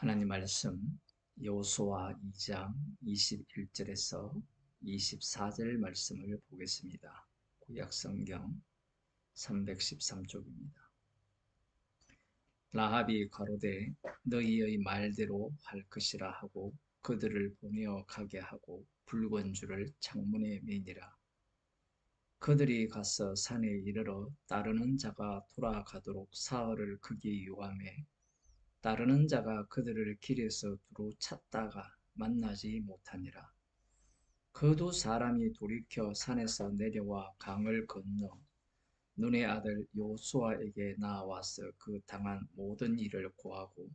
하나님 말씀 여호수아 2장 21절에서 24절 말씀을 보겠습니다. 구약 성경 313쪽입니다. 라합이 가로되 너희의 말대로 할 것이라 하고 그들을 보내어 가게 하고 붉은 줄을 창문에 매니라. 그들이 가서 산에 이르러 따르는 자가 돌아가도록 사흘을 크게 유함해 따르는 자가 그들을 길에서 두루 찾다가 만나지 못하니라. 그 두 사람이 돌이켜 산에서 내려와 강을 건너 눈의 아들 요수아에게 나와서 그 당한 모든 일을 고하고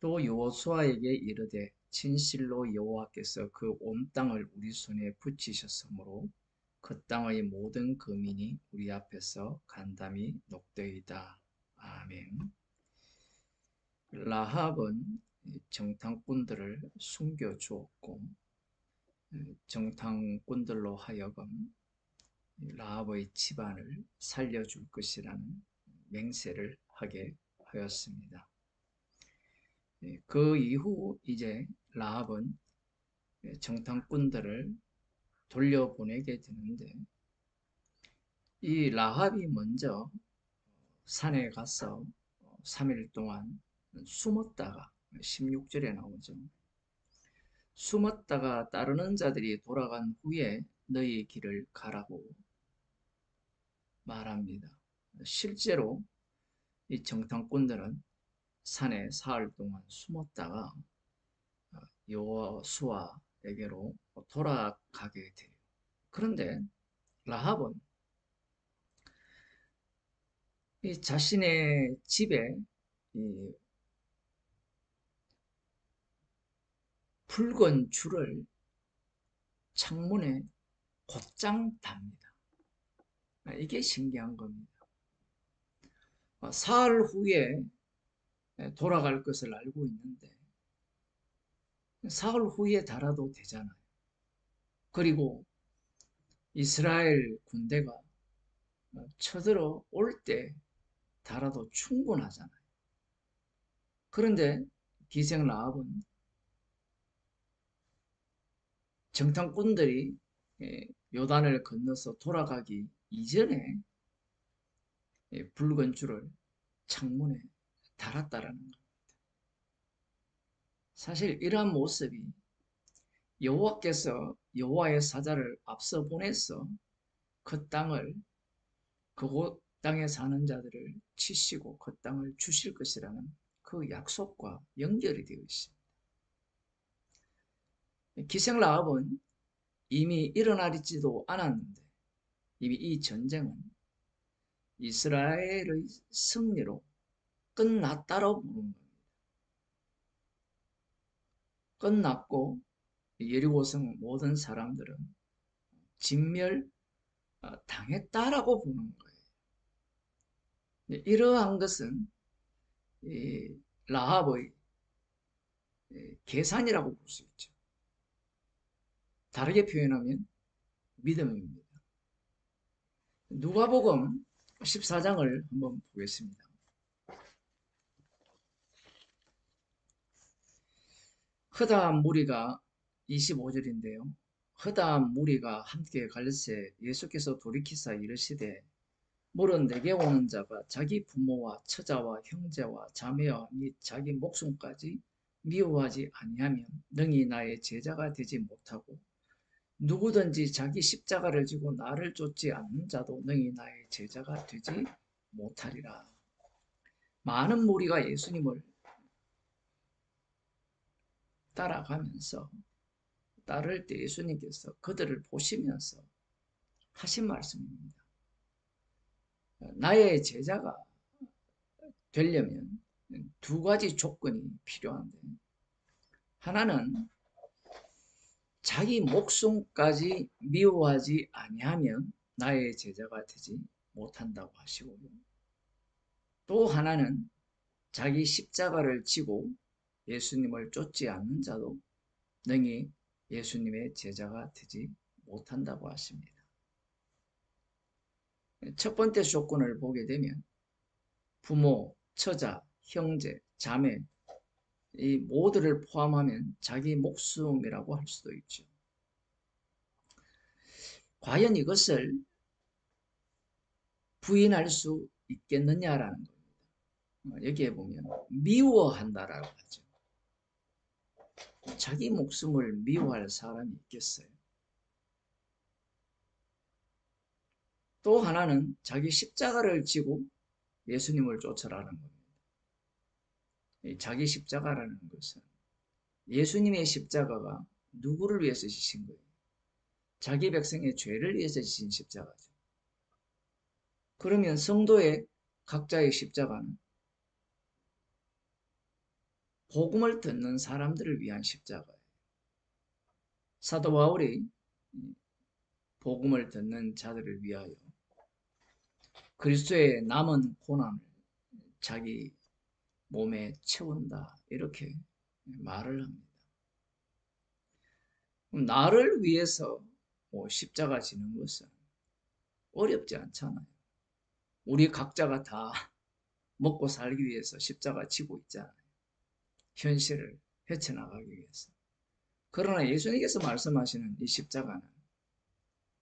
또 요수아에게 이르되 진실로 여호와께서 그 온 땅을 우리 손에 붙이셨으므로 그 땅의 모든 거민이 우리 앞에서 간담이 녹되이다. 아멘. 라합은 정탐꾼들을 숨겨 주었고 정탐꾼들로 하여금 라합의 집안을 살려줄 것이라는 맹세를 하게 하였습니다. 그 이후 이제 라합은 정탐꾼들을 돌려보내게 되는데 이 라합이 먼저 산에 가서 3일 동안 숨었다가 16절에 나오죠. 숨었다가 따르는 자들이 돌아간 후에 너희 길을 가라고 말합니다. 실제로 이 정탐꾼들은 산에 사흘 동안 숨었다가 여호수아에게로 돌아가게 돼요. 그런데 라합은 이 자신의 집에 이 붉은 줄을 창문에 곧장 답니다. 이게 신기한 겁니다. 사흘 후에 돌아갈 것을 알고 있는데 사흘 후에 달아도 되잖아요. 그리고 이스라엘 군대가 쳐들어 올 때 달아도 충분하잖아요. 그런데 기생 라합은 정탐꾼들이 예, 요단을 건너서 돌아가기 이전에 예, 붉은 줄을 창문에 달았다라는 겁니다. 사실 이러한 모습이 여호와께서 여호와의 사자를 앞서 보내서 그 땅을 그곳 땅에 사는 자들을 치시고 그 땅을 주실 것이라는 그 약속과 연결이 되어 있습니다. 기생 라합은 이미 일어나지도 않았는데 이미 이 전쟁은 이스라엘의 승리로 끝났다고 보는 겁니다. 끝났고 예리고성 모든 사람들은 진멸 어, 당했다라고 보는 거예요. 이러한 것은 라합의 계산이라고 볼 수 있죠. 다르게 표현하면 믿음입니다. 누가복음 14장을 한번 보겠습니다. 허다한 무리가 25절인데요. 허다한 무리가 함께 갈새 예수께서 돌이키사 이르시되 물은 내게 오는 자가 자기 부모와 처자와 형제와 자매와 및 자기 목숨까지 미워하지 아니하면 능히 나의 제자가 되지 못하고 누구든지 자기 십자가를 지고 나를 쫓지 않는 자도 능히 나의 제자가 되지 못하리라. 많은 무리가 예수님을 따라가면서 따를 때 예수님께서 그들을 보시면서 하신 말씀입니다. 나의 제자가 되려면 두 가지 조건이 필요한데 하나는 자기 목숨까지 미워하지 아니하면 나의 제자가 되지 못한다고 하시고요. 또 하나는 자기 십자가를 지고 예수님을 쫓지 않는 자도 능히 예수님의 제자가 되지 못한다고 하십니다. 첫 번째 조건을 보게 되면 부모, 처자, 형제, 자매 이 모두를 포함하면 자기 목숨이라고 할 수도 있죠. 과연 이것을 부인할 수 있겠느냐라는 겁니다. 어, 여기에 보면 미워한다라고 하죠. 자기 목숨을 미워할 사람이 있겠어요? 또 하나는 자기 십자가를 지고 예수님을 쫓아라는 겁니다. 자기 십자가라는 것은 예수님의 십자가가 누구를 위해서 지신 거예요? 자기 백성의 죄를 위해서 지신 십자가죠. 그러면 성도의 각자의 십자가는 복음을 듣는 사람들을 위한 십자가예요. 사도 바울이 복음을 듣는 자들을 위하여 그리스도의 남은 고난을 자기 몸에 채운다. 이렇게 말을 합니다. 나를 위해서 뭐 십자가 지는 것은 어렵지 않잖아요. 우리 각자가 다 먹고 살기 위해서 십자가 지고 있잖아요. 현실을 헤쳐나가기 위해서. 그러나 예수님께서 말씀하시는 이 십자가는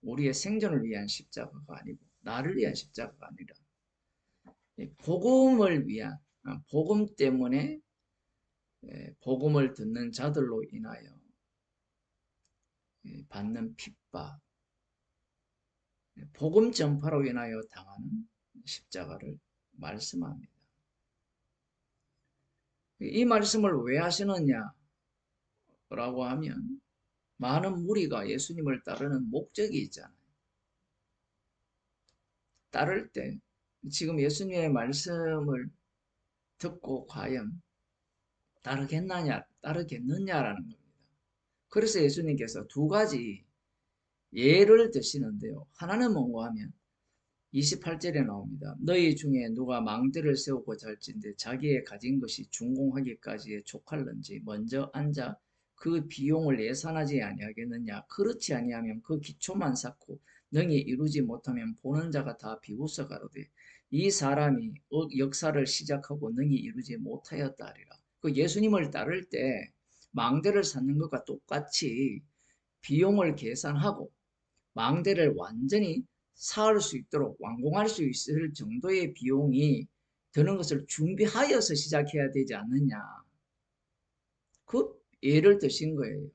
우리의 생존을 위한 십자가가 아니고 나를 위한 십자가가 아니라 복음을 위한 아, 복음 때문에 예, 복음을 듣는 자들로 인하여 예, 받는 핍박, 예, 복음 전파로 인하여 당하는 십자가를 말씀합니다. 이 말씀을 왜 하시느냐? 라고 하면 많은 무리가 예수님을 따르는 목적이 있잖아요. 따를 때 지금 예수님의 말씀을 듣고 과연 따르겠느냐, 따르겠느냐라는 겁니다. 그래서 예수님께서 두 가지 예를 드시는데요. 하나는 뭔가 하면 28절에 나옵니다. 너희 중에 누가 망대를 세우고 잘진데 자기의 가진 것이 준공하기까지에 족할는지 먼저 앉아 그 비용을 예산하지 아니하겠느냐 그렇지 아니하면 그 기초만 쌓고 능히 이루지 못하면 보는 자가 다 비웃어 가로되 이 사람이 역사를 시작하고 능히 이루지 못하였다 하리라. 그 예수님을 따를 때 망대를 쌓는 것과 똑같이 비용을 계산하고 망대를 완전히 쌓을 수 있도록 완공할 수 있을 정도의 비용이 드는 것을 준비하여서 시작해야 되지 않느냐. 그 예를 드신 거예요.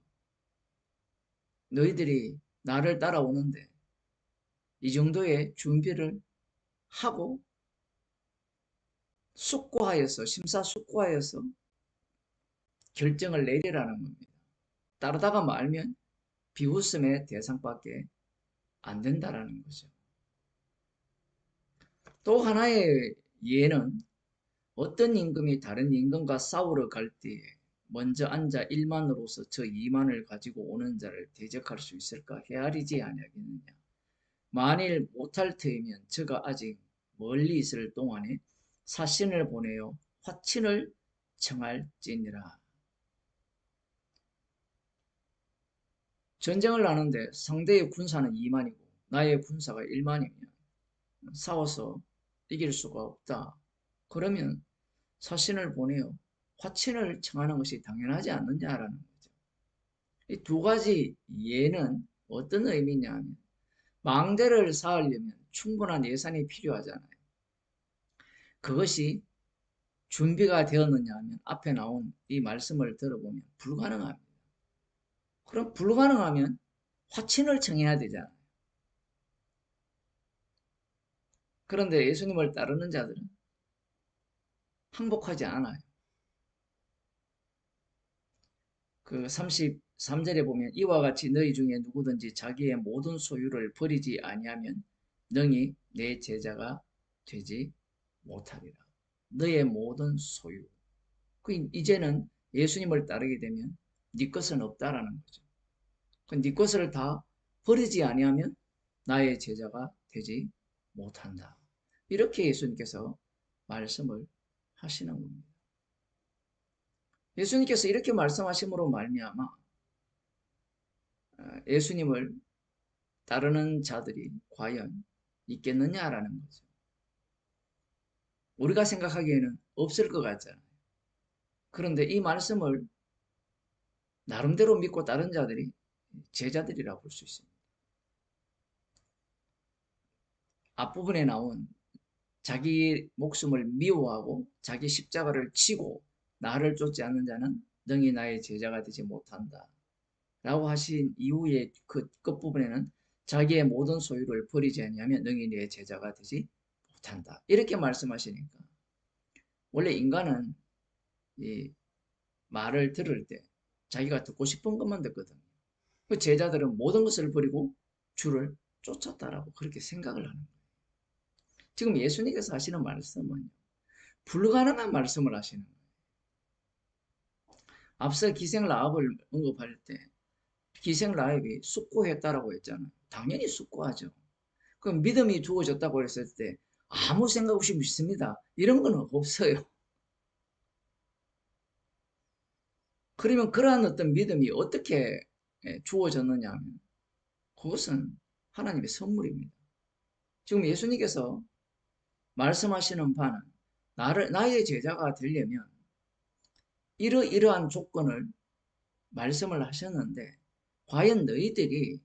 너희들이 나를 따라오는데 이 정도의 준비를 하고 숙고하여서 심사숙고하여서 결정을 내리라는 겁니다. 따르다가 말면 비웃음의 대상밖에 안 된다라는 거죠. 또 하나의 예는 어떤 임금이 다른 임금과 싸우러 갈 때에 먼저 앉아 1만으로서 저 2만을 가지고 오는 자를 대적할 수 있을까 헤아리지 아니하겠느냐. 만일 못할 터이면 저가 아직 멀리 있을 동안에 사신을 보내어 화친을 청할지니라. 전쟁을 하는데 상대의 군사는 2만이고 나의 군사가 1만이면 싸워서 이길 수가 없다. 그러면 사신을 보내어 화친을 청하는 것이 당연하지 않느냐라는 거죠. 이 두 가지 예는 어떤 의미냐면 망대를 쌓으려면 충분한 예산이 필요하잖아요. 그것이 준비가 되었느냐 하면 앞에 나온 이 말씀을 들어보면 불가능합니다. 그럼 불가능하면 화친을 청해야 되잖아요. 그런데 예수님을 따르는 자들은 항복하지 않아요. 그 33절에 보면 이와 같이 너희 중에 누구든지 자기의 모든 소유를 버리지 아니하면 능히 내 제자가 되지 못하리라. 너의 모든 소유. 그 이제는 예수님을 따르게 되면 네 것은 없다라는 거죠. 그네 것을 다 버리지 아니하면 나의 제자가 되지 못한다. 이렇게 예수님께서 말씀을 하시는 겁니다. 예수님께서 이렇게 말씀하심으로 말미암아 어, 예수님을 따르는 자들이 과연 있겠느냐라는 거죠. 우리가 생각하기에는 없을 것 같잖아요. 그런데 이 말씀을 나름대로 믿고 따른 자들이 제자들이라고 볼 수 있습니다. 앞부분에 나온 자기 목숨을 미워하고 자기 십자가를 치고 나를 쫓지 않는 자는 능히 나의 제자가 되지 못한다. 라고 하신 이후에 그 끝부분에는 자기의 모든 소유를 버리지 아니하면 능히 내 제자가 되지 못한다. 이렇게 말씀하시니까 원래 인간은 이 말을 들을 때 자기가 듣고 싶은 것만 듣거든요. 그 제자들은 모든 것을 버리고 주를 쫓았다라고 그렇게 생각을 하는 거예요. 지금 예수님께서 하시는 말씀은 불가능한 말씀을 하시는 거예요. 앞서 기생 라합을 언급할 때 기생 라합이 숙고했다라고 했잖아요. 당연히 숙고하죠. 그럼 믿음이 주어졌다고 했을 때 아무 생각 없이 믿습니다. 이런 건 없어요. 그러면 그러한 어떤 믿음이 어떻게 예, 주어졌느냐 하면 그것은 하나님의 선물입니다. 지금 예수님께서 말씀하시는 바는 나를 나의 제자가 되려면 이러이러한 조건을 말씀을 하셨는데 과연 너희들이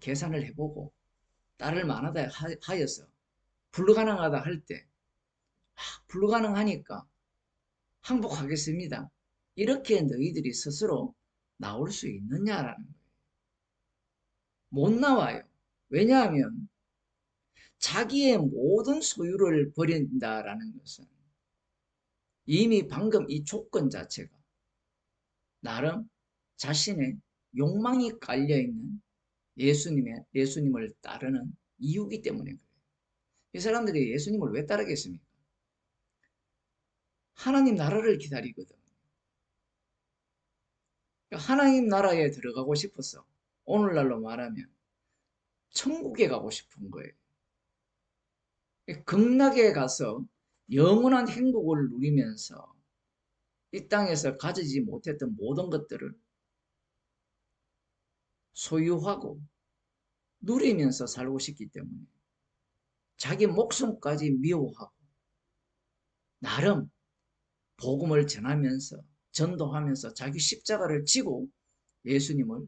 계산을 해보고 따를 만하다 하여서 불가능하다 할때 아, 불가능하니까 항복하겠습니다. 이렇게 너희들이 스스로 나올 수 있느냐라는 거예요. 못 나와요. 왜냐하면 자기의 모든 소유를 버린다라는 것은 이미 방금 이 조건 자체가 나름 자신의 욕망이 깔려있는 예수님의, 예수님을 따르는 이유기 때문에 그래요. 이 사람들이 예수님을 왜 따르겠습니까? 하나님 나라를 기다리거든. 하나님 나라에 들어가고 싶어서 오늘날로 말하면 천국에 가고 싶은 거예요. 극락에 가서 영원한 행복을 누리면서 이 땅에서 가지지 못했던 모든 것들을 소유하고 누리면서 살고 싶기 때문에 자기 목숨까지 미워하고 나름 복음을 전하면서 전도하면서 자기 십자가를 지고 예수님을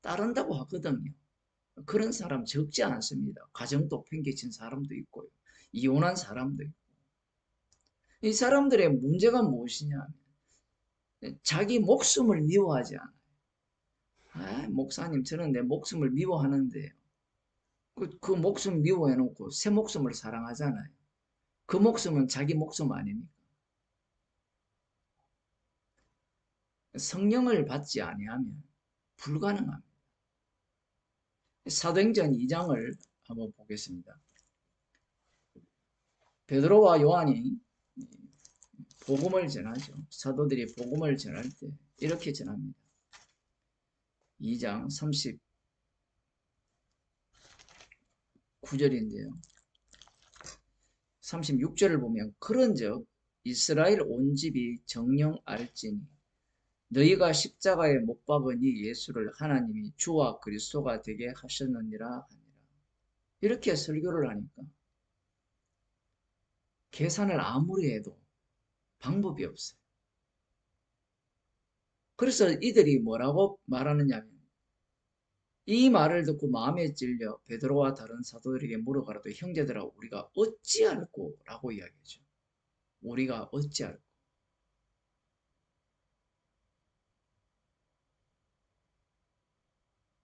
따른다고 하거든요. 그런 사람 적지 않습니다. 가정도 팽개친 사람도 있고요. 이혼한 사람도 있고. 이 사람들의 문제가 무엇이냐 자기 목숨을 미워하지 않아요. 아, 목사님, 저는 내 목숨을 미워하는데요. 그, 그 목숨 미워해놓고 새 목숨을 사랑하잖아요. 그 목숨은 자기 목숨 아닙니까? 성령을 받지 아니하면 불가능합니다. 사도행전 2장을 한번 보겠습니다. 베드로와 요한이 복음을 전하죠. 사도들이 복음을 전할 때 이렇게 전합니다. 2장 39절인데요. 36절을 보면 그런즉 이스라엘 온 집이 정령 알지니 너희가 십자가에 못이 예수를 하나님이 주와 그리스도가 되게 하셨느니라 하니라. 이렇게 설교를 하니까 계산을 아무리 해도 방법이 없어요. 그래서 이들이 뭐라고 말하느냐면 이 말을 듣고 마음에 찔려 베드로와 다른 사도들에게 물어가라도 형제들아 우리가 어찌할꼬 라고 이야기하죠. 우리가 어찌할꼬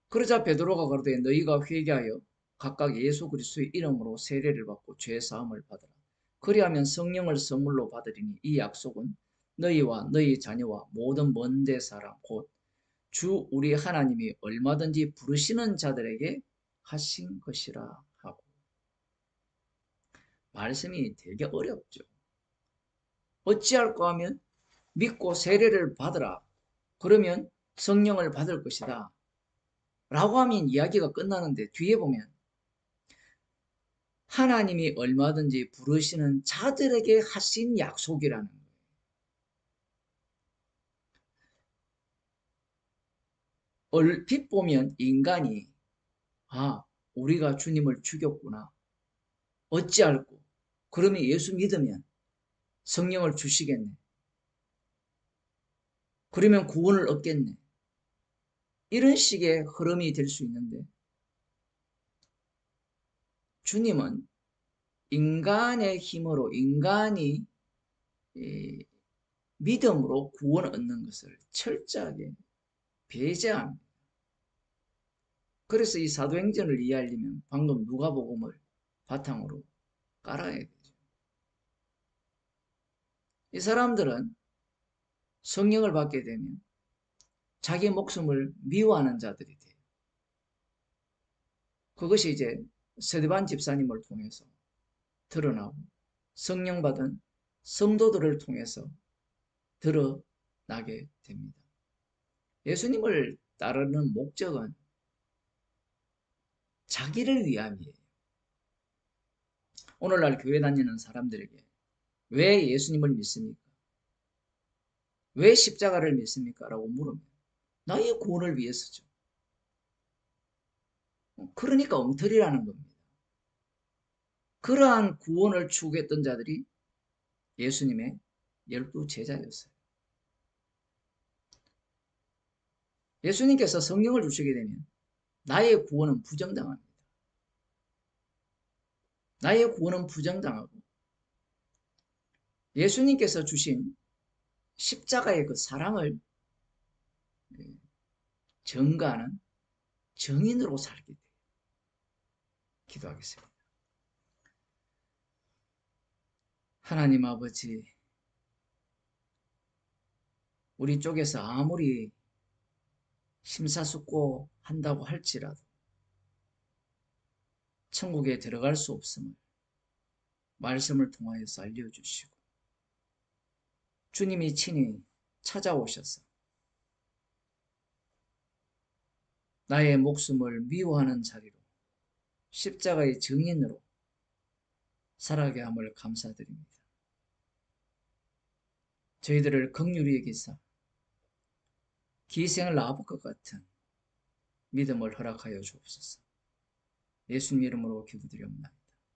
그러자 베드로가 그러되 너희가 회개하여 각각 예수 그리스도의 이름으로 세례를 받고 죄 사함을 받으라. 그리하면 성령을 선물로 받으리니 이 약속은 너희와 너희 자녀와 모든 먼데 사람 곧 주 우리 하나님이 얼마든지 부르시는 자들에게 하신 것이라 하고 말씀이 되게 어렵죠. 어찌할까 하면 믿고 세례를 받으라. 그러면 성령을 받을 것이다. 라고 하면 이야기가 끝나는데 뒤에 보면 하나님이 얼마든지 부르시는 자들에게 하신 약속이라는 거예요. 얼핏 보면 인간이 아 우리가 주님을 죽였구나 어찌할꼬 그러면 예수 믿으면 성령을 주시겠네. 그러면 구원을 얻겠네. 이런 식의 흐름이 될 수 있는데 주님은 인간의 힘으로 인간이 믿음으로 구원을 얻는 것을 철저하게 배제합니다. 그래서 이 사도행전을 이해하려면 방금 누가복음을 바탕으로 깔아야 되죠. 이 사람들은 성령을 받게 되면 자기 목숨을 미워하는 자들이 돼요. 그것이 이제 세대반 집사님을 통해서 드러나고 성령 받은 성도들을 통해서 드러나게 됩니다. 예수님을 따르는 목적은 자기를 위함이에요. 오늘날 교회 다니는 사람들에게 왜 예수님을 믿습니까? 왜 십자가를 믿습니까? 라고 물으면 나의 구원을 위해서죠. 그러니까 엉터리라는 겁니다. 그러한 구원을 추구했던 자들이 예수님의 열두 제자였어요. 예수님께서 성령을 주시게 되면 나의 구원은 부정당합니다. 나의 구원은 부정당하고 예수님께서 주신 십자가의 그 사랑을 증가하는 정인으로 살게 돼요. 기도하겠습니다. 하나님 아버지, 우리 쪽에서 아무리 심사숙고 한다고 할지라도 천국에 들어갈 수 없음을 말씀을 통하여서 알려주시고 주님이 친히 찾아오셔서 나의 목숨을 미워하는 자리로 십자가의 증인으로 살아게 함을 감사드립니다. 저희들을 극률히 여기사 기생을 아부 것 같은 믿음을 허락하여 주옵소서. 예수님 이름으로 기도드립니다.